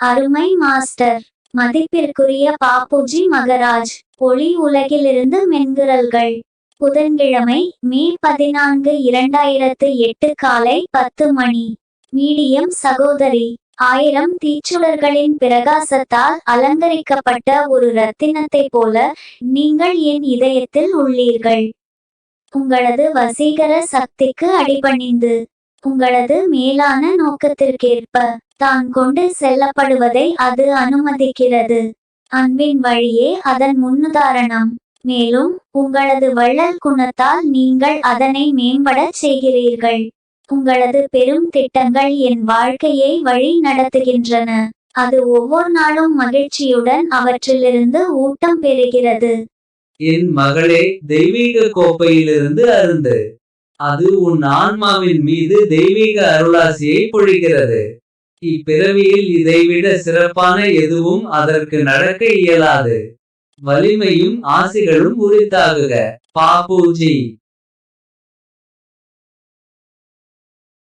அருமை மாஸ்டர். மதிப்பிற்குரிய பாப்புஜி மகராஜ் ஒளி உலகிலிருந்து மென்குரல்கள். புதன்கிழமை மே பதினான்கு இரண்டாயிரத்து எட்டு காலை பத்து மணி. மீடியம் சகோதரி ஆயிரம் தீச்சுடர்களின் பிரகாசத்தால் அலங்கரிக்கப்பட்ட ஒரு ரத்தினத்தைப் போல நீங்கள் என் இதயத்தில் உள்ளீர்கள். உங்களது வசீகர சக்திக்கு அடிபணிந்து உங்களது மேலான நோக்கத்திற்கேற்ப. தான் கொண்டு செல்லப்படுவதை அது அனுமதிக்கிறது. அன்பின் வழியே அதன் முன்னுதாரணம். மேலும் உங்களது வள்ளல் குணத்தால் நீங்கள் அதனை மேம்படச் செய்கிறீர்கள். உங்களது பெரும் திட்டங்கள் என் வாழ்க்கையை வழி நடத்துகின்றன. அது ஒவ்வொரு நாளும் மகிழ்ச்சியுடன் அவற்றிலிருந்து ஊட்டம் பெறுகிறது. என் மகளே தெய்வீக கோப்பையிலிருந்து அருந்து. அது உன் ஆன்மாவின் மீது தெய்வீக அருளாசியை பொழிகிறது. இப்பிறவியில் இதைவிட சிறப்பான எதுவும் அதற்கு நடக்க இயலாது. வலிமையும் ஆசிகளும் உரித்தாகுக. பாப்பூஜி